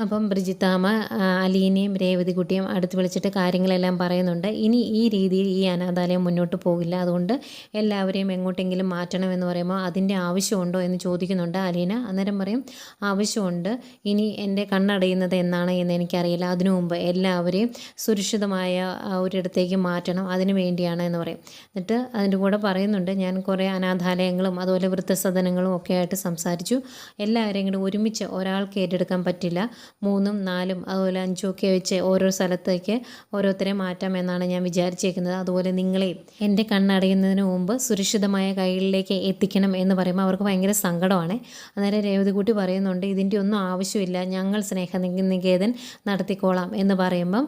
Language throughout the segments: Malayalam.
അപ്പം ബ്രിജിത്താമ്മ ആ, അലീനയും രേവതികുട്ടിയും അടുത്ത് വിളിച്ചിട്ട് കാര്യങ്ങളെല്ലാം പറയുന്നുണ്ട്. ഇനി ഈ രീതിയിൽ ഈ അനാഥാലയം മുന്നോട്ട് പോകില്ല. അതുകൊണ്ട് എല്ലാവരെയും എങ്ങോട്ടെങ്കിലും മാറ്റണമെന്ന് പറയുമ്പോൾ അതിന്റെ ആവശ്യമുണ്ടോ എന്ന് ചോദിക്കുന്നുണ്ട് അലീന. അന്നേരം പറയും ആവശ്യമുണ്ട്. ഇനി എന്റെ കണ്ണടയുന്നത് എന്നാണ് എന്ന് എനിക്കറിയില്ല. അതിനു മുമ്പ് എല്ലാവരെയും സുരക്ഷിതമായ ഒരു ഒരിടത്തേക്ക് മാറ്റണം. അതിനു വേണ്ടിയാണ് എന്ന് പറയും. എന്നിട്ട് അതിന്റെ കൂടെ പറയുന്നുണ്ട് ഞാൻ കുറേ അനാഥാലയങ്ങളും അതുപോലെ വൃദ്ധസദനങ്ങളും ഒക്കെ ആയിട്ട് സംസാരിച്ചു. എല്ലാവരെയും കൂടി ഒരുമിച്ച് ഒരാൾക്ക് ഏറ്റെടുക്കാൻ പറ്റില്ല. മൂന്നും നാലും അതുപോലെ അഞ്ചും ഒക്കെ വെച്ച് ഓരോ സ്ഥലത്തേക്ക് ഓരോരുത്തരെ മാറ്റാം എന്നാണ് ഞാൻ വിചാരിച്ചേക്കുന്നത്. അതുപോലെ നിങ്ങളെയും എന്റെ കണ്ണടയുന്നതിന് മുമ്പ് സുരക്ഷിതമായ കൈകളിലേക്ക് എത്തിക്കണം എന്ന് പറയുമ്പോൾ അവർക്ക് ഭയങ്കര സങ്കടമാണ്. അന്നേരം രേവതികുട്ടി പറയുന്നുണ്ട് ഇതിന്റെ ഒന്നും ആവശ്യമില്ല. ഞങ്ങൾ സ്നേഹനികേതൻ നടത്തിക്കോളാം എന്ന് പറയുമ്പം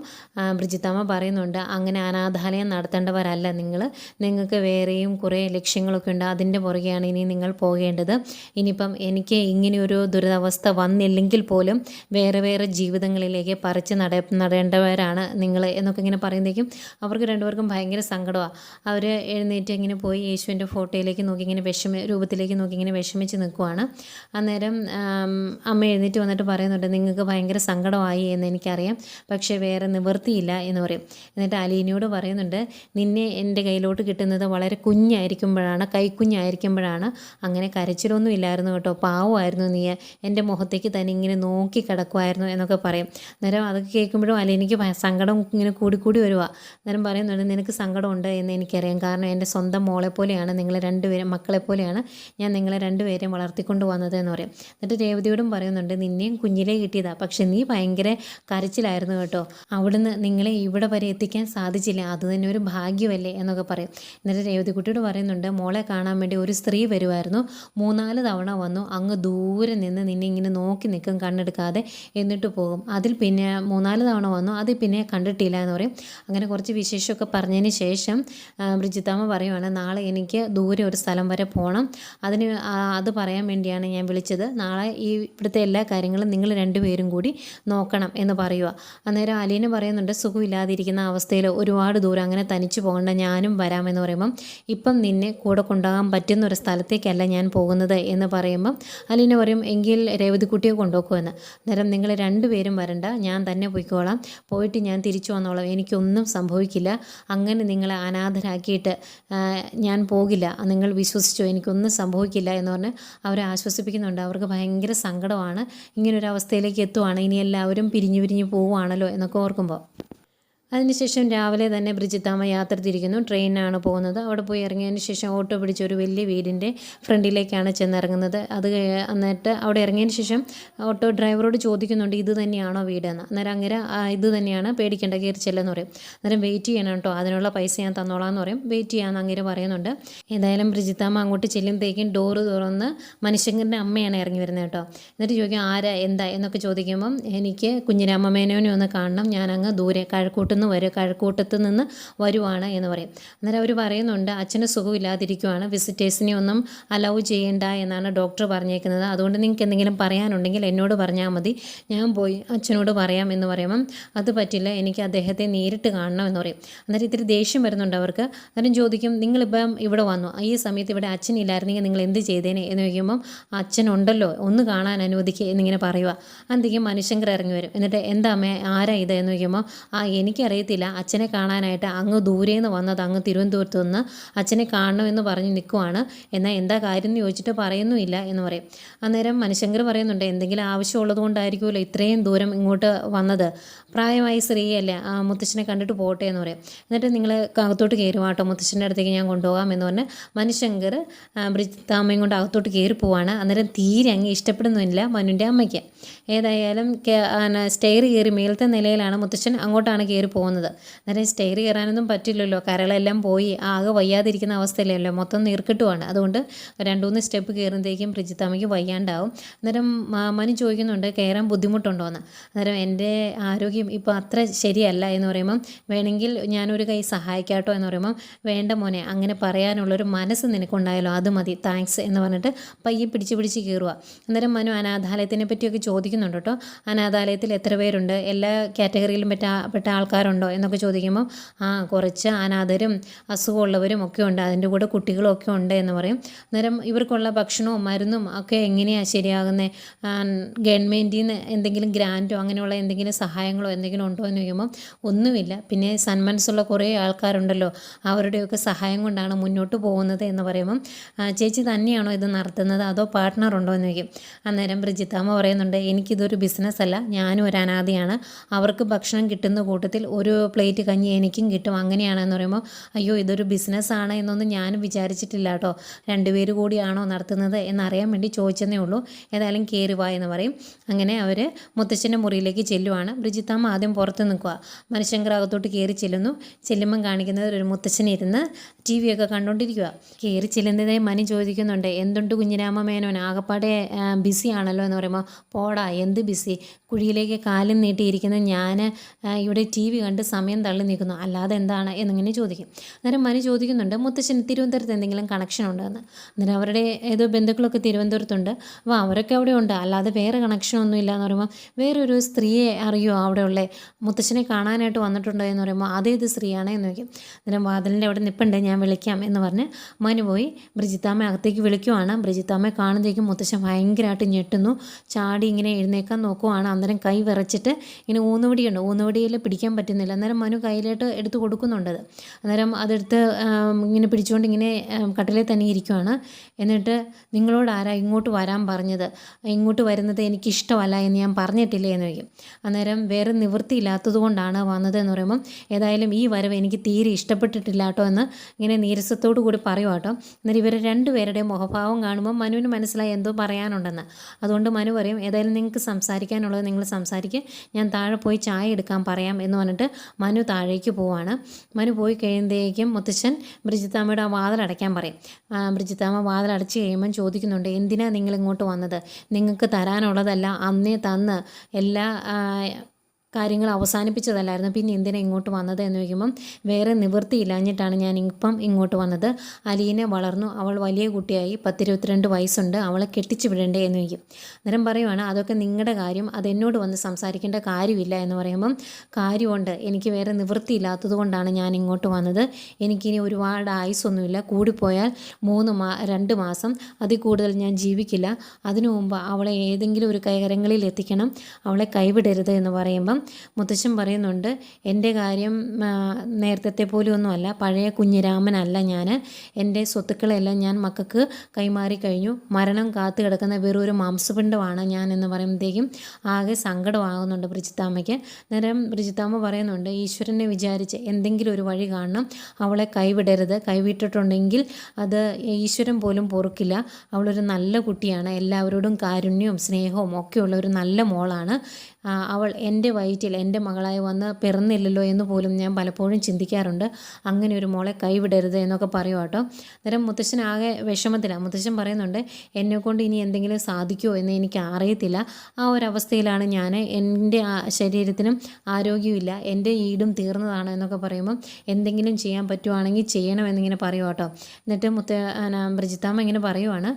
ബ്രിജിത്തമ്മ പറയുന്നുണ്ട് അങ്ങനെ അനാഥാലയം നടത്തേണ്ടവരല്ല നിങ്ങൾ. നിങ്ങൾക്ക് വേറെയും കുറേ ലക്ഷ്യങ്ങളൊക്കെ ഉണ്ട്. അതിന്റെ പുറകെയാണ് ഇനി നിങ്ങൾ പോകേണ്ടത്. ഇനിയിപ്പം എനിക്ക് ഇങ്ങനെയൊരു ദുരിതാവസ്ഥ വന്നില്ലെങ്കിൽ പോലും വേറെ വേറെ വേറെ ജീവിതങ്ങളിലേക്ക് പറിച്ച് നട നടേണ്ടവരാണ് നിങ്ങൾ എന്നൊക്കെ ഇങ്ങനെ പറയുമ്പോഴേക്കും അവർക്ക് രണ്ടുപേർക്കും ഭയങ്കര സങ്കടമാണ് അവർ എഴുന്നേറ്റ് ഇങ്ങനെ പോയി യേശുവിന്റെ ഫോട്ടോയിലേക്ക് നോക്കി ഇങ്ങനെ വിഷമ രൂപത്തിലേക്ക് നോക്കി ഇങ്ങനെ വിഷമിച്ച് നിൽക്കുവാണ്. അന്നേരം അമ്മ എഴുന്നേറ്റ് വന്നിട്ട് പറയുന്നുണ്ട് നിങ്ങൾക്ക് ഭയങ്കര സങ്കടമായി എന്ന് എനിക്കറിയാം. പക്ഷേ വേറെ നിവൃത്തിയില്ല എന്ന് പറയും. എന്നിട്ട് അലീനയോട് പറയുന്നുണ്ട് നിന്നെ എന്റെ കയ്യിലോട്ട് കിട്ടുന്നത് വളരെ കുഞ്ഞായിരിക്കുമ്പോഴാണ് കൈക്കുഞ്ഞായിരിക്കുമ്പോഴാണ്. അങ്ങനെ കരച്ചിലൊന്നും ഇല്ലായിരുന്നു കേട്ടോ പാവമായിരുന്നു നീ. എന്റെ മുഖത്തേക്ക് തന്നെ ഇങ്ങനെ നോക്കി കിടക്കുമായിരുന്നു എന്നൊക്കെ പറയും. അന്നേരം അതൊക്കെ കേൾക്കുമ്പോഴും അല്ല എനിക്ക് സങ്കടം ഇങ്ങനെ കൂടിക്കൂടി കൂടി വരുവാ. അന്നേരം പറയുന്നുണ്ട് നിനക്ക് സങ്കടമുണ്ട് എന്ന് എനിക്കറിയാം. കാരണം എന്റെ സ്വന്തം മോളെ പോലെയാണ് നിങ്ങളെ രണ്ടുപേരും മക്കളെ പോലെയാണ് ഞാൻ നിങ്ങളെ രണ്ടുപേരെയും വളർത്തിക്കൊണ്ട് വന്നത് എന്ന് പറയും. എന്നിട്ട് രേവതിയോടും പറയുന്നുണ്ട് നിന്നെയും കുഞ്ഞിലേ കിട്ടിയതാ. പക്ഷെ നീ ഭയങ്കര കരച്ചിലായിരുന്നു കേട്ടോ. അവിടുന്ന് നിങ്ങളെ ഇവിടെ വരെ എത്തിക്കാൻ സാധിച്ചില്ല. അത് തന്നെ ഒരു ഭാഗ്യമല്ലേ എന്നൊക്കെ പറയും. എന്നിട്ട് രേവതിക്കുട്ടിയോട് പറയുന്നുണ്ട് മോളെ കാണാൻ വേണ്ടി ഒരു സ്ത്രീ വരുമായിരുന്നു മൂന്നാൽ തവണ വന്നു. അങ്ങ് ദൂരെ നിന്ന് നിന്നെ ഇങ്ങനെ നോക്കി നിൽക്കും കണ്ണെടുക്കാതെ. എന്നിട്ട് പോകും. അതിൽ പിന്നെ മൂന്നാൽ തവണ വന്നു. അത് പിന്നെ കണ്ടിട്ടില്ല എന്ന് പറയും. അങ്ങനെ കുറച്ച് വിശേഷമൊക്കെ പറഞ്ഞതിന് ശേഷം ബ്രിജിത്താമ്മ പറയുവാണ് നാളെ എനിക്ക് ദൂരെ ഒരു സ്ഥലം വരെ പോകണം അതിന് അത് പറയാൻ വേണ്ടിയാണ് ഞാൻ വിളിച്ചത്. നാളെ ഈ ഇവിടുത്തെ എല്ലാ കാര്യങ്ങളും നിങ്ങൾ രണ്ടുപേരും കൂടി നോക്കണം എന്ന് പറയുക അന്നേരം അലീന പറയുന്നുണ്ട് സുഖമില്ലാതിരിക്കുന്ന അവസ്ഥയിൽ ഒരുപാട് ദൂരം അങ്ങനെ തനിച്ച് പോകേണ്ട. ഞാനും വരാമെന്ന് പറയുമ്പം ഇപ്പം നിന്നെ കൂടെ കൊണ്ടുപോകാൻ പറ്റുന്ന ഒരു സ്ഥലത്തേക്കല്ല ഞാൻ പോകുന്നത് എന്ന് പറയുമ്പം അലീന പറയും എങ്കിൽ രേവതി രേവതിക്കുട്ടിയെ കൊണ്ടുപോക്കുമെന്ന്. അന്നേരം നിങ്ങൾ രണ്ടുപേരും വരണ്ട. ഞാൻ തന്നെ പോയിക്കോളാം. പോയിട്ട് ഞാൻ തിരിച്ചു വന്നോളാം. എനിക്കൊന്നും സംഭവിക്കില്ല. അങ്ങനെ നിങ്ങളെ അനാഥരാക്കിയിട്ട് ഞാൻ പോകില്ല. നിങ്ങൾ വിശ്വസിച്ചോ? എനിക്കൊന്നും സംഭവിക്കില്ല എന്ന് പറഞ്ഞ് അവരെ ആശ്വസിപ്പിക്കുന്നുണ്ട്. അവർക്ക് ഭയങ്കര സങ്കടമാണ്. ഇങ്ങനൊരു അവസ്ഥയിലേക്ക് എത്തുവാണ്. ഇനി എല്ലാവരും പിരിഞ്ഞു പിരിഞ്ഞു പോവുകയാണല്ലോ എന്നൊക്കെ ഓർക്കുമ്പോൾ അതിനുശേഷം രാവിലെ തന്നെ ബ്രിജിത്താമ്മ യാത്ര തിരിക്കുന്നു. ട്രെയിനാണ് പോകുന്നത്. അവിടെ പോയി ഇറങ്ങിയതിന് ശേഷം ഓട്ടോ പിടിച്ച് ഒരു വലിയ വീടിന്റെ ഫ്രണ്ടിലേക്കാണ് ചെന്നിറങ്ങുന്നത്. അത് എന്നിട്ട് അവിടെ ഇറങ്ങിയതിന് ശേഷം ഓട്ടോ ഡ്രൈവറോട് ചോദിക്കുന്നുണ്ട് ഇത് തന്നെയാണോ വീടെന്ന്? അന്നേരം അങ്ങനെ "ആ, ഇത് തന്നെയാണ് പേടിക്കേണ്ട കയറി ചെല്ലെന്ന് പറയും. അന്നേരം വെയിറ്റ് ചെയ്യണം കേട്ടോ അതിനുള്ള പൈസ ഞാൻ തന്നോളാം എന്ന് പറയും. വെയിറ്റ് ചെയ്യാമെന്ന് അങ്ങനെ പറയുന്നുണ്ട്. ഏതായാലും ബ്രിജിത്താമ്മ അങ്ങോട്ട് ചെല്ലുമ്പോഴേക്കും ഡോറ് തുറന്ന് മനുഷ്യങ്കറിന്റെ അമ്മയാണ് ഇറങ്ങി വരുന്നത് കേട്ടോ എന്നിട്ട് ചോദിക്കും ആരാ? എന്താ? എന്നൊക്കെ ചോദിക്കുമ്പം എനിക്ക് കുഞ്ഞിരാമ മേനോനെ ഒന്ന് കാണണം. ഞാൻ അങ്ങ് ദൂരെ കഴക്കൂട്ടുനിന്ന് വരെ കഴക്കൂട്ടത്ത് നിന്ന് വരുവാണ് എന്ന് പറയും. അന്നേരം അവർ പറയുന്നുണ്ട് അച്ഛന് സുഖമില്ലാതിരിക്കുവാണ് വിസിറ്റേഴ്സിനെ ഒന്നും അലൗ ചെയ്യേണ്ട എന്നാണ് ഡോക്ടർ പറഞ്ഞേക്കുന്നത്. അതുകൊണ്ട് നിങ്ങൾക്ക് എന്തെങ്കിലും പറയാനുണ്ടെങ്കിൽ എന്നോട് പറഞ്ഞാൽ മതി. ഞാൻ പോയി അച്ഛനോട് പറയാം എന്ന് പറയുമ്പം അത് പറ്റില്ല എനിക്ക് അദ്ദേഹത്തെ നേരിട്ട് കാണണം എന്ന് പറയും. അന്നേരം ഇത്തിരി ദേഷ്യം വരുന്നുണ്ട് അവർക്ക്. അന്നേരം ചോദിക്കും നിങ്ങളിപ്പം ഇവിടെ വന്നു? ഈ സമയത്ത് ഇവിടെ അച്ഛനില്ലായിരുന്നെങ്കിൽ നിങ്ങൾ എന്ത് ചെയ്തേനെ? എന്ന് ചോദിക്കുമ്പം അച്ഛനുണ്ടല്ലോ ഒന്ന് കാണാൻ അനുവദിക്കുക എന്നിങ്ങനെ പറയുക അന്തിക്കും മനുഷ്യങ്കർ ഇറങ്ങി വരും. എന്നിട്ട് എന്താ ആരാ ഇത്? എന്ന് ചോദിക്കുമ്പോൾ ആ എനിക്കറിയത്തില്ല അച്ഛനെ കാണാനായിട്ട് അങ്ങ് ദൂരെ നിന്ന് വന്നത് അങ്ങ് തിരുവനന്തപുരത്ത് നിന്ന് അച്ഛനെ കാണണമെന്ന് പറഞ്ഞ് നിൽക്കുവാണ് എന്നാൽ എന്താ കാര്യം എന്ന് ചോദിച്ചിട്ട് പറയുന്നുമില്ല എന്ന് പറയും. അന്നേരം മനുഷ്യങ്കർ പറയുന്നുണ്ട് എന്തെങ്കിലും ആവശ്യമുള്ളത് കൊണ്ടായിരിക്കുമല്ലോ ഇത്രയും ദൂരം ഇങ്ങോട്ട് വന്നത്. പ്രായമായി സ്ത്രീയല്ലേ ആ മുത്തശ്ശനെ കണ്ടിട്ട് പോട്ടെ എന്ന് പറയും. എന്നിട്ട് നിങ്ങൾ അകത്തോട്ട് കയറും ആട്ടോ മുത്തശ്ശന്റെ അടുത്തേക്ക് ഞാൻ കൊണ്ടുപോകാം എന്ന് പറഞ്ഞ് മനുഷ്യങ്കർ ബ്രിജിത്താമ്മയും കൊണ്ട് അകത്തോട്ട് കയറി പോവാണ്. അന്നേരം തീരെ അങ്ങ് ഇഷ്ടപ്പെടുന്നില്ല മനുവിന്റെ അമ്മയ്ക്ക്. ഏതായാലും സ്റ്റെയർ കയറി മേലത്തെ നിലയിലാണ് മുത്തശ്ശൻ അങ്ങോട്ടാണ് കയറി പോകുന്നത്. അന്നേരം സ്റ്റെയർ കയറാനൊന്നും പറ്റില്ലല്ലോ. കരളെല്ലാം പോയി ആകെ വയ്യാതിരിക്കുന്ന അവസ്ഥയിലല്ലോ? മൊത്തം നീർക്കിട്ടുമാണ് അതുകൊണ്ട് രണ്ട് മൂന്ന് സ്റ്റെപ്പ് കയറുമ്പോഴത്തേക്കും പ്രിജിത്താമ്മയ്ക്ക് വയ്യാണ്ടാവും. അന്നേരം മനു ചോദിക്കുന്നുണ്ട് കയറാൻ ബുദ്ധിമുട്ടുണ്ടോ എന്ന് അന്നേരം എന്റെ ആരോഗ്യം ഇപ്പോൾ അത്ര ശരിയല്ല എന്ന് പറയുമ്പം വേണമെങ്കിൽ ഞാനൊരു കൈ സഹായിക്കാട്ടോ എന്ന് പറയുമ്പം വേണ്ട മോനെ അങ്ങനെ പറയാനുള്ളൊരു മനസ്സ് നിനക്കുണ്ടായാലോ അത് മതി താങ്ക്സ് എന്ന് പറഞ്ഞിട്ട് പയ്യെ പിടിച്ച് പിടിച്ച് കയറുക. അന്നേരം മനു അനാഥാലയത്തിനെ പറ്റിയൊക്കെ ചോദിക്കുന്നുണ്ട് കേട്ടോ. അനാഥാലയത്തിൽ എത്ര പേരുണ്ട്? എല്ലാ കാറ്റഗറിയിലും പെട്ട പെട്ട ആൾക്കാർ ആൾക്കാരുണ്ടോ എന്നൊക്കെ ചോദിക്കുമ്പോൾ ആ കുറച്ച് അനാഥരും അസുഖമുള്ളവരും ഒക്കെ ഉണ്ട് അതിന്റെ കൂടെ കുട്ടികളും ഒക്കെ ഉണ്ട് എന്ന് പറയും. അന്നേരം ഇവർക്കുള്ള ഭക്ഷണവും മരുന്നും ഒക്കെ എങ്ങനെയാണ് ശരിയാകുന്നത് ഗവൺമെന്റിൽ നിന്ന് എന്തെങ്കിലും ഗ്രാന്റോ അങ്ങനെയുള്ള എന്തെങ്കിലും സഹായങ്ങളോ എന്തെങ്കിലും ഉണ്ടോ എന്ന് ചോദിക്കുമ്പോൾ ഒന്നുമില്ല. പിന്നെ സന്മനസ്സുള്ള കുറേ ആൾക്കാരുണ്ടല്ലോ അവരുടെയൊക്കെ സഹായം കൊണ്ടാണ് മുന്നോട്ട് പോകുന്നത് എന്ന് പറയുമ്പം ചേച്ചി തന്നെയാണോ ഇത് നടത്തുന്നത്? അതോ പാർട്ട്ണർ ഉണ്ടോ എന്ന് ചോദിക്കും. അന്നേരം ബ്രിജിത്താമ്മ പറയുന്നുണ്ട് എനിക്കിതൊരു ബിസിനസ്സല്ല ഞാനും ഒരു അനാഥയാണ്. അവർക്ക് ഭക്ഷണം കിട്ടുന്ന കൂട്ടത്തിൽ ഒരു പ്ലേറ്റ് കഞ്ഞി എനിക്കും കിട്ടും. അങ്ങനെയാണെന്ന് പറയുമ്പോൾ അയ്യോ ഇതൊരു ബിസിനസ്സാണ് എന്നൊന്നും ഞാനും വിചാരിച്ചിട്ടില്ല കേട്ടോ. രണ്ടുപേര് കൂടിയാണോ നടത്തുന്നത് എന്നറിയാൻ വേണ്ടി ചോദിച്ചെന്നേ ഉള്ളൂ. ഏതായാലും കയറി വാ എന്ന് പറയും. അങ്ങനെ അവർ മുത്തച്ഛന്റെ മുറിയിലേക്ക് ചെല്ലുവാണ്. ബ്രിജിത്താമ്മ ആദ്യം പുറത്ത് നിൽക്കുക മനുഷ്യങ്കർ അകത്തോട്ട് കയറി ചെല്ലുന്നു. ചെല്ലുമ്പം കാണിക്കുന്നത് ഒരു മുത്തച്ഛൻ ഇരുന്ന് ടി വി ഒക്കെ കണ്ടുകൊണ്ടിരിക്കുക കയറി ചെല്ലുന്നതേ മനി ചോദിക്കുന്നുണ്ട്. എന്തുണ്ട് കുഞ്ഞിരാമ മേനോൻ? ആകപ്പാടെ ബിസി ആണല്ലോ എന്ന് പറയുമ്പോൾ പോടാ എന്ത് ബിസി കുഴിയിലേക്ക് കാലും നീട്ടിയിരിക്കുന്ന ഞാൻ ഇവിടെ ടി വി കണ്ട് സമയം തള്ളി നിൽക്കുന്നു. അല്ലാതെ എന്താണ് എന്നിങ്ങനെ ചോദിക്കും. അന്നേരം മനു ചോദിക്കുന്നുണ്ട് മുത്തശ്ശന് തിരുവനന്തപുരത്ത് എന്തെങ്കിലും കണക്ഷൻ ഉണ്ടോ എന്ന് അന്നേരം അവരുടെ ഏതോ ബന്ധുക്കളൊക്കെ തിരുവനന്തപുരത്തുണ്ട്. അപ്പോൾ അവരൊക്കെ അവിടെ ഉണ്ട്. അല്ലാതെ വേറെ കണക്ഷൻ ഒന്നും ഇല്ല. എന്ന് പറയുമ്പോൾ വേറൊരു സ്ത്രീയെ അറിയോ അവിടെ ഉള്ളേ? മുത്തശ്ശനെ കാണാനായിട്ട് വന്നിട്ടുണ്ടോ? എന്ന് പറയുമ്പോൾ അതേ അതേത് സ്ത്രീയാണ്? എന്ന് ചോദിക്കും. അന്നേരം വാതിലിന്റെ അവിടെ നിൽപ്പുണ്ട് ഞാൻ വിളിക്കാം. എന്ന് പറഞ്ഞ് മനു പോയി ബ്രിജിത്താമ്മ അകത്തേക്ക് വിളിക്കുവാണ്. ബ്രിജിത്താമ്മയെ കാണുന്നതേക്കും മുത്തശ്ശൻ ഭയങ്കരമായിട്ട് ഞെട്ടുന്നു. ചാടി ഇങ്ങനെ എഴുന്നേക്കാൻ നോക്കുവാണ്. അന്നേരം കൈ വിറച്ചിട്ട് ഇങ്ങനെ ഊന്നുവടിയുണ്ട് ഊന്നുവടിയിൽ പിടിക്കാൻ പറ്റുന്നില്ല അന്നേരം മനു കയ്യിലോട്ട് എടുത്ത് കൊടുക്കുന്നുണ്ടത് അന്നേരം അതെടുത്ത് ഇങ്ങനെ പിടിച്ചുകൊണ്ട് ഇങ്ങനെ കട്ടിലെ തന്നെ ഇരിക്കുവാണ്. എന്നിട്ട് നിങ്ങളോട് ആരാ ഇങ്ങോട്ട് വരാൻ പറഞ്ഞത്? ഇങ്ങോട്ട് വരുന്നത് എനിക്കിഷ്ടമല്ല എന്ന് ഞാൻ പറഞ്ഞിട്ടില്ലേ എന്ന് ചോദിക്കും. അന്നേരം വേറെ നിവൃത്തിയില്ലാത്തത് കൊണ്ടാണ് വന്നത് എന്ന് പറയുമ്പം ഏതായാലും ഈ വരവ് എനിക്ക് തീരെ ഇഷ്ടപ്പെട്ടിട്ടില്ല കേട്ടോ എന്ന് ഇങ്ങനെ നീരസത്തോടു കൂടി പറയും കേട്ടോ. അന്നേരം ഇവരെ രണ്ടുപേരുടെയും മുഖഭാവം കാണുമ്പോൾ മനുവിന് മനസ്സിലായി എന്തോ പറയാനുണ്ടെന്ന്. അതുകൊണ്ട് മനു പറയും ഏതായാലും നിങ്ങൾക്ക് സംസാരിക്കാനുള്ളത് നിങ്ങൾ സംസാരിക്കുക ഞാൻ താഴെ പോയി ചായ എടുക്കാൻ പറയാം എന്ന് പറഞ്ഞിട്ട് മനു താഴേക്ക് പോവാണ്. മനു പോയി കഴിയുമ്പോഴേക്കും മുത്തച്ഛൻ ബ്രിജിത്താമ്മയുടെ ആ വാതിലടയ്ക്കാൻ പറയും. ബ്രിജിത്താമ്മ വാതിലടച്ച് കഴിയുമ്പം ചോദിക്കുന്നുണ്ട് എന്തിനാണ് നിങ്ങൾ ഇങ്ങോട്ട് വന്നത്? നിങ്ങൾക്ക് തരാനുള്ളതല്ല അന്നേ തന്ന്. എല്ലാ കാര്യങ്ങൾ അവസാനിപ്പിച്ചതല്ലായിരുന്നു. പിന്നെ എന്തിനാ ഇങ്ങോട്ട് വന്നത് എന്ന് ചോദിക്കുമ്പം വേറെ നിവൃത്തിയില്ലാഞ്ഞിട്ടാണ് ഞാൻ ഇപ്പം ഇങ്ങോട്ട് വന്നത്. അലീനെ വളർന്നു. അവൾ വലിയ കുട്ടിയായി. പത്തിരുപത്തിരണ്ട് വയസ്സുണ്ട്. അവളെ കെട്ടിച്ചു വിടേണ്ടേ എന്ന് ചോദിക്കും. അന്നേരം പറയുവാണ് അതൊക്കെ നിങ്ങളുടെ കാര്യം. അതെന്നോട് വന്ന് സംസാരിക്കേണ്ട കാര്യമില്ല എന്ന് പറയുമ്പം കാര്യമുണ്ട്. എനിക്ക് വേറെ നിവൃത്തിയില്ലാത്തത് കൊണ്ടാണ് ഞാൻ ഇങ്ങോട്ട് വന്നത്. എനിക്കിനി ഒരുപാട് ആയുസൊന്നുമില്ല കൂടിപ്പോയാൽ മൂന്ന് മാ രണ്ട് മാസം. അതിൽ കൂടുതൽ ഞാൻ ജീവിക്കില്ല. അതിനു മുമ്പ് അവളെ ഏതെങ്കിലും ഒരു കൈകരങ്ങളിൽ എത്തിക്കണം. അവളെ കൈവിടരുത് എന്ന് പറയുമ്പം മുത്തശ്ശൻ പറയുന്നുണ്ട് എന്റെ കാര്യം നേരത്തെ പോലെയൊന്നുമല്ല. പഴയ കുഞ്ഞിരാമനല്ല ഞാൻ എന്റെ സ്വത്തുക്കളെല്ലാം ഞാൻ മക്കൾക്ക് കൈമാറി കഴിഞ്ഞു. മരണം കാത്തു കിടക്കുന്ന വെറും ഒരു മാംസപിണ്ഡമാണ് ഞാൻ എന്ന് പറയുമ്പോഴത്തേക്കും ആകെ സങ്കടമാകുന്നുണ്ട് ബ്രിജിത്താമ്മയ്ക്ക്. നേരം ബ്രിജിത്താമ്മ പറയുന്നുണ്ട് ഈശ്വരനെ വിചാരിച്ച് എന്തെങ്കിലും ഒരു വഴി കാണണം. അവളെ കൈവിടരുത്. കൈവിട്ടിട്ടുണ്ടെങ്കിൽ അത് ഈശ്വരൻ പോലും പൊറുക്കില്ല. അവളൊരു നല്ല കുട്ടിയാണ്. എല്ലാവരോടും കാരുണ്യവും സ്നേഹവും ഒക്കെയുള്ള ഒരു നല്ല മോളാണ്. അവൾ എന്റെ വയറ്റിൽ എന്റെ മകളായി വന്ന് പിറന്നില്ലല്ലോ എന്ന് പോലും ഞാൻ പലപ്പോഴും ചിന്തിക്കാറുണ്ട്. അങ്ങനെ ഒരു മോളെ കൈവിടരുത് എന്നൊക്കെ പറയും കേട്ടോ. അന്നേരം മുത്തശ്ശൻ ആകെ വിഷമത്തിലാണ് മുത്തശ്ശൻ പറയുന്നുണ്ട് എന്നെക്കൊണ്ട് ഇനി എന്തെങ്കിലും സാധിക്കുമോ എന്ന് എനിക്ക് അറിയത്തില്ല. ആ ഒരു അവസ്ഥയിലാണ് ഞാൻ. എന്റെ ശരീരത്തിനും ആരോഗ്യമില്ല എന്റെ ഈടും തീർന്നതാണ് എന്നൊക്കെ പറയുമ്പോൾ എന്തെങ്കിലും ചെയ്യാൻ പറ്റുവാണെങ്കിൽ ചെയ്യണമെന്നിങ്ങനെ പറയും കേട്ടോ. എന്നിട്ട് മുത്ത ബ്രിജിത്താമ്മ ഇങ്ങനെ പറയുവാണ്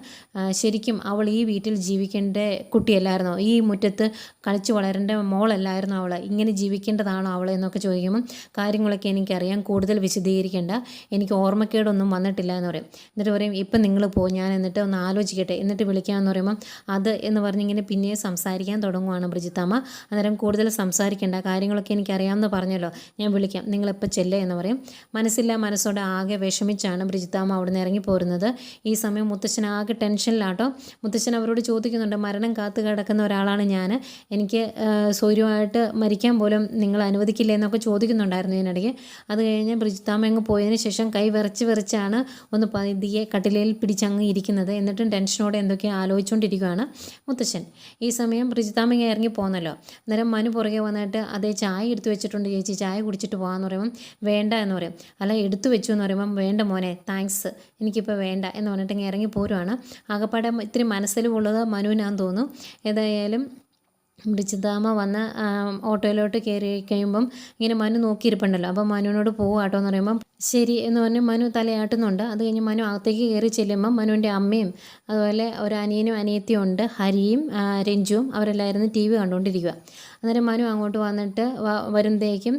ശരിക്കും അവൾ ഈ വീട്ടിൽ ജീവിക്കേണ്ട കുട്ടിയല്ലായിരുന്നോ? ഈ മുറ്റത്ത് കളിച്ചു വളരേണ്ട മോളല്ലായിരുന്നു അവൾ ഇങ്ങനെ ജീവിക്കേണ്ടതാണോ അവളെ എന്നൊക്കെ ചോദിക്കുമ്പം കാര്യങ്ങളൊക്കെ എനിക്കറിയാം കൂടുതൽ വിശദീകരിക്കേണ്ട. എനിക്ക് ഓർമ്മക്കേടൊന്നും വന്നിട്ടില്ല എന്ന് പറയും. എന്നിട്ട് പറയും ഇപ്പം നിങ്ങൾ പോ ഞാൻ എന്നിട്ട് ഒന്ന് ആലോചിക്കട്ടെ. എന്നിട്ട് വിളിക്കാമെന്ന് പറയുമ്പം അത് എന്ന് പറഞ്ഞിങ്ങനെ പിന്നെ സംസാരിക്കാൻ തുടങ്ങുവാണ് ബ്രിജിത്താമ്മ അന്നേരം കൂടുതൽ സംസാരിക്കേണ്ട. കാര്യങ്ങളൊക്കെ എനിക്കറിയാമെന്ന് പറഞ്ഞല്ലോ. ഞാൻ വിളിക്കാം. നിങ്ങളിപ്പോൾ ചെല്ലേ എന്ന് പറയും. മനസ്സില്ല മനസ്സോടെ ആകെ വിഷമിച്ചാണ് ബ്രിജിത്താമ്മ അവിടെ നിന്ന് ഇറങ്ങി പോരുന്നത് ഈ സമയം മുത്തശ്ശൻ ആകെ ടെൻഷനിലാട്ടോ. മുത്തശ്ശൻ അവരോട് ചോദിക്കുന്നുണ്ട് മരണം കാത്തു കിടക്കുന്ന ഒരാളാണ് ഞാൻ എനിക്ക് ആ, സ്വൈര്യമായിട്ട് മരിക്കാൻ പോലും നിങ്ങൾ അനുവദിക്കില്ല എന്നൊക്കെ ചോദിക്കുന്നുണ്ടായിരുന്നു ഇതിനിടയ്ക്ക്. അത് കഴിഞ്ഞ് ബ്രിജിത്താമ്മ അങ്ങ് പോയതിന് ശേഷം കൈ വിറച്ച് വിറച്ചാണ് ഒന്ന് പതിയെ കട്ടിലയിൽ പിടിച്ചങ്ങ് ഇരിക്കുന്നത്. എന്നിട്ടും ടെൻഷനോടെ എന്തൊക്കെയോ ആലോചിച്ചുകൊണ്ടിരിക്കുകയാണ് മുത്തശ്ശൻ. ഈ സമയം ബ്രിജിത്താമ്മ ഇങ്ങനെ ഇറങ്ങി പോകുന്നല്ലോ അന്നേരം മനു പുറകെ വന്നിട്ട് അതേ ചായ എടുത്തു വെച്ചിട്ടുണ്ട് ചേച്ചി. ചായ കുടിച്ചിട്ട് പോകാമെന്ന് പറയുമ്പം വേണ്ട എന്ന് പറയും. അല്ല എടുത്തു വെച്ചു എന്ന് പറയുമ്പം വേണ്ട മോനെ താങ്ക്സ് എനിക്കിപ്പോൾ വേണ്ട എന്ന് പറഞ്ഞിട്ട് ഇങ്ങനെ ഇറങ്ങി പോരുവാണ്. ആകപ്പാടെ ഇത്തിരി മനസ്സിലുള്ളത് മനുവിനാന്ന് തോന്നുന്നു. ഏതായാലും ബ്രിജിതാമ്മ വന്ന് ഓട്ടോയിലോട്ട് കയറി കഴിയുമ്പം ഇങ്ങനെ മനു നോക്കിയിരിപ്പുണ്ടല്ലോ. അപ്പം മനുവിനോട് പോവാട്ടോ എന്ന് പറയുമ്പം ശരി എന്ന് പറഞ്ഞ് മനു തലയാട്ടുന്നുണ്ട്. അത് കഴിഞ്ഞ് മനു അകത്തേക്ക് കയറി ചെല്ലുമ്പം മനുവിന്റെ അമ്മയും അതുപോലെ ഒരു അനിയനും അനിയത്തിയും ഉണ്ട്. ഹരിയും രഞ്ജുവും അവരെല്ലായിരുന്നു ടി വി കണ്ടുകൊണ്ടിരിക്കുക. അന്നേരം മനു അങ്ങോട്ട് വന്നിട്ട് വരുമ്പോഴേക്കും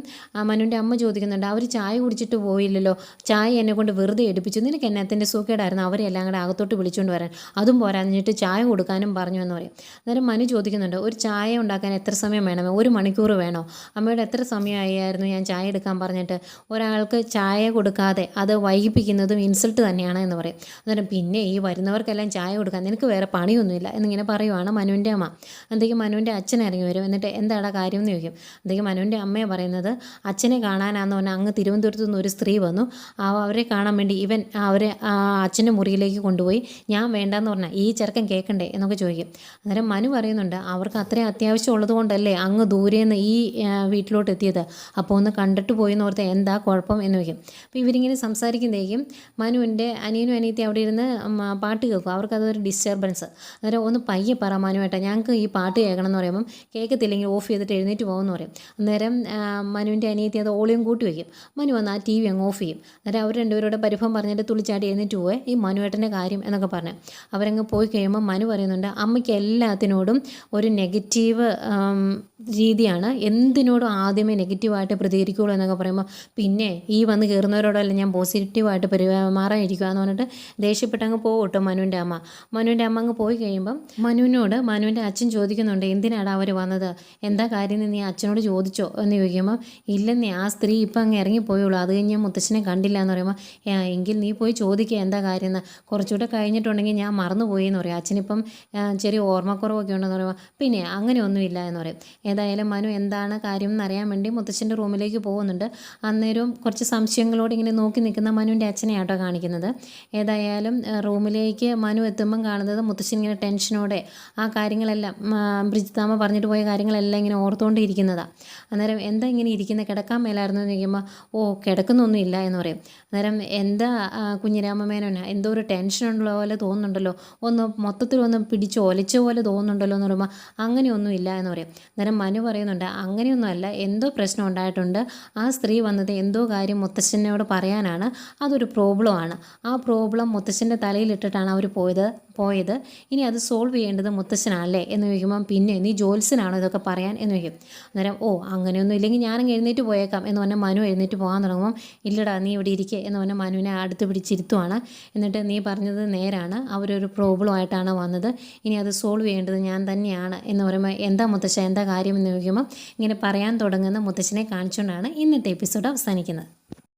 മനുവിന്റെ അമ്മ ചോദിക്കുന്നുണ്ട് അവർ ചായ കുടിച്ചിട്ട് പോയില്ലല്ലോ? ചായ എന്നെ കൊണ്ട് വെറുതെ എടുപ്പിച്ചു. നിനക്ക് എന്നത്തിന്റെ സൂക്കേടായിരുന്നു. അവരെ എല്ലാം കൂടെ അകത്തോട്ട് വിളിച്ചുകൊണ്ട് വരാൻ. അതും പോരാഞ്ഞിട്ട് ചായ കൊടുക്കാനും പറഞ്ഞു എന്ന് പറയും. അന്നേരം മനു ചോദിക്കുന്നുണ്ട് ഒരു ചായ ഉണ്ടാക്കാൻ എത്ര സമയം വേണം? ഒരു മണിക്കൂർ വേണോ? അമ്മയോട് എത്ര സമയമായിരുന്നു ഞാൻ ചായ എടുക്കാൻ പറഞ്ഞിട്ട്? ഒരാൾക്ക് ചായ കൊടുക്കാതെ അത് വൈകിപ്പിക്കുന്നതും ഇൻസൾട്ട് തന്നെയാണ് എന്ന് പറയും. അന്നേരം പിന്നെ ഈ വരുന്നവർക്കെല്ലാം ചായ കൊടുക്കാൻ നിനക്ക് വേറെ പണിയൊന്നുമില്ല എന്നിങ്ങനെ പറയുവാണ് മനുവിന്റെ അമ്മ. എന്തെങ്കിലും മനുവിന്റെ അച്ഛൻ ഇറങ്ങി വരും. എന്നിട്ട് എന്താടാ കാര്യം എന്ന് ചോദിക്കും. എന്തെങ്കിലും മനുവിന്റെ അമ്മയെ പറയുന്നത് അച്ഛനെ കാണാനാന്ന് പറഞ്ഞാൽ അങ്ങ് തിരുവനന്തപുരത്ത് നിന്ന് ഒരു സ്ത്രീ വന്നു. അവരെ കാണാൻ വേണ്ടി ഇവൻ അവരെ അച്ഛന്റെ മുറിയിലേക്ക് കൊണ്ടുപോയി. ഞാൻ വേണ്ടാന്ന് പറഞ്ഞാൽ ഈ ചെറുക്കൻ കേൾക്കണ്ടേ എന്നൊക്കെ ചോദിക്കും. അന്നേരം മനു പറയുന്നുണ്ട് അവർക്ക് അത്രയും അത്യാവശ്യം ഉള്ളതുകൊണ്ടല്ലേ അങ്ങ് ദൂരെ നിന്ന് ഈ വീട്ടിലോട്ട് എത്തിയത്. അപ്പോൾ ഒന്ന് കണ്ടിട്ട് പോയി എന്ന് ഓർത്ത് എന്താ കുഴപ്പം? എന്ന് ചോദിക്കും. അപ്പോൾ ഇവരിങ്ങനെ സംസാരിക്കുന്നതേക്കും മനുവിന്റെ അനിയനും അനിയത്തി അവിടെ ഇരുന്ന് പാട്ട് കേൾക്കും. അവർക്കതൊരു ഡിസ്റ്റർബൻസ് അന്നേരം ഒന്ന് പയ്യെ പറ മനുവേട്ടാ ഞങ്ങൾക്ക് ഈ പാട്ട് കേൾക്കണം എന്ന് പറയുമ്പം കേൾക്കത്തില്ലെങ്കിൽ ഓഫ് ചെയ്തിട്ട് എഴുന്നേറ്റ് പോകുമെന്ന് പറയും. അന്നേരം മനുവിന്റെ അനിയത്തി അത് ഓളിയും കൂട്ടി വയ്ക്കും. മനു വന്ന് ആ ടി വി അങ്ങ് ഓഫ് ചെയ്യും. അന്നേരം അവർ രണ്ടുപേരോട് പരിഭവം പറഞ്ഞിട്ട് തുള്ളിച്ചാടി എഴുന്നേറ്റ് പോവേ. ഈ മനുവേട്ടന്റെ കാര്യം എന്നൊക്കെ പറഞ്ഞ്. അവരങ്ങ് പോയി കഴിയുമ്പോൾ മനു പറയുന്നുണ്ട് അമ്മയ്ക്ക് എല്ലാത്തിനോടും ഒരു നെഗറ്റീവ് രീതിയാണ്. എന്തിനോടും ആദ്യമേ നെഗറ്റീവായിട്ട് പ്രതികരിക്കുകയുള്ളൂ എന്നൊക്കെ പറയുമ്പോൾ പിന്നെ ഈ വന്ന് കയറുന്നവരോടല്ല ഞാൻ പോസിറ്റീവായിട്ട് പെരുമാറാനിരിക്കുക എന്ന് പറഞ്ഞിട്ട് ദേഷ്യപ്പെട്ടങ്ങ് പോകും കേട്ടോ മനുവിന്റെ അമ്മ. മനുവിന്റെ അമ്മ അങ്ങ് പോയി കഴിയുമ്പം മനുവിനോട് മനുവിന്റെ അച്ഛൻ ചോദിക്കുന്നുണ്ട് എന്തിനാടാ അവർ വന്നത്? എന്താ കാര്യം നീ അച്ഛനോട് ചോദിച്ചോ? എന്ന് ചോദിക്കുമ്പോൾ ഇല്ലെന്നേ ആ സ്ത്രീ ഇപ്പം അങ്ങ് ഇറങ്ങിപ്പോയുള്ളൂ. അത് കഴിഞ്ഞ് ഞാൻ മുത്തശ്ശനെ കണ്ടില്ല എന്ന് പറയുമ്പോൾ "ആ, എങ്കിൽ നീ പോയി ചോദിക്കുക എന്താ കാര്യം എന്ന്. കുറച്ചുകൂടെ കഴിഞ്ഞിട്ടുണ്ടെങ്കിൽ ഞാൻ മറന്നുപോയി എന്ന് പറയും. അച്ഛനിപ്പം ചെറിയ ഓർമ്മക്കുറവൊക്കെ ഉണ്ടെന്ന് പറയുമ്പോൾ പിന്നെ അങ്ങനെയൊന്നുമില്ല എന്ന് പറയും. ഏതായാലും മനു എന്താണ് കാര്യം എന്നറിയാൻ വേണ്ടി മുത്തച്ഛന്റെ റൂമിലേക്ക് പോകുന്നുണ്ട്. അന്നേരവും കുറച്ച് സംശയങ്ങളോട് ഇങ്ങനെ നോക്കി നിൽക്കുന്ന മനുവിന്റെ അച്ഛനെയാട്ടോ കാണിക്കുന്നത്. ഏതായാലും റൂമിലേക്ക് മനു എത്തുമ്പം കാണുന്നത് മുത്തശ്ശൻ ഇങ്ങനെ ടെൻഷനോടെ ആ കാര്യങ്ങളെല്ലാം ബ്രിജിത്താമ പറഞ്ഞിട്ട് പോയ കാര്യങ്ങളെല്ലാം ഇങ്ങനെ ഓർത്തുകൊണ്ടിരിക്കുന്നതാണ് അന്നേരം എന്താ ഇങ്ങനെ ഇരിക്കുന്ന? കിടക്കാൻ മേലായിരുന്നു എന്ന് ചോദിക്കുമ്പോൾ ഓ കിടക്കുന്നൊന്നുമില്ല എന്ന് പറയും. അന്നേരം എന്താ ആ, കുഞ്ഞിരാമ മേനോന എന്തോ ഒരു ഉണ്ടല്ലോ പോലെ തോന്നുന്നുണ്ടല്ലോ. ഒന്ന് മൊത്തത്തിൽ ഒന്ന് പിടിച്ച് ഒലച്ച പോലെ തോന്നുന്നുണ്ടല്ലോ എന്ന് പറയുമ്പോൾ അങ്ങനെയൊന്നും ഇല്ല എന്ന് പറയും. അന്നേരം മനു പറയുന്നുണ്ട് അങ്ങനെയൊന്നുമല്ല. എന്തോ പ്രശ്നം ഉണ്ടായിട്ടുണ്ട്. ആ സ്ത്രീ വന്നത് എന്തോ കാര്യം മുത്തശ്ശനോട് പറയാനാണ് അതൊരു പ്രോബ്ലമാണ് ആ പ്രോബ്ലം മുത്തശ്ശന്റെ തലയിലിട്ടിട്ടാണ് അവർ പോയത് പോയത്. ഇനി അത് സോൾവ് ചെയ്യേണ്ടത് മുത്തശ്ശനാണല്ലേ എന്ന് ചോദിക്കുമ്പം പിന്നെ നീ ജോത്സ്യനാണോ ഇതൊക്കെ പറയാൻ എന്ന് ചോദിക്കും. അന്നേരം ഓ അങ്ങനെയൊന്നും ഇല്ലെങ്കിൽ ഞാനങ്ങ് എഴുന്നേറ്റ് പോയേക്കാം എന്ന് പറഞ്ഞാൽ മനു എഴുന്നേറ്റ് പോകാൻ തുടങ്ങുമ്പം ഇല്ലടാ നീ ഇവിടെ ഇരിക്കുക എന്ന് പറഞ്ഞാൽ മനുവിനെ അടുത്ത് പിടിച്ചിരുത്തുവാണ്. എന്നിട്ട് നീ പറഞ്ഞത് നേരാണ് അവരൊരു പ്രോബ്ലമായിട്ടാണ് വന്നത്. ഇനി അത് സോൾവ് ചെയ്യേണ്ടത് ഞാൻ തന്നെയാണ് എന്ന് പറയുമ്പോൾ എന്താ മുത്തശ്ശ എന്താ കാര്യം? എന്ന് ചോദിക്കുമ്പോൾ ഇങ്ങനെ പറയാൻ തുടങ്ങുന്ന മുത്തശ്ശനെ കാണിച്ചുകൊണ്ടാണ് ഇന്നത്തെ എപ്പിസോഡ് അവസാനിക്കുന്നത്.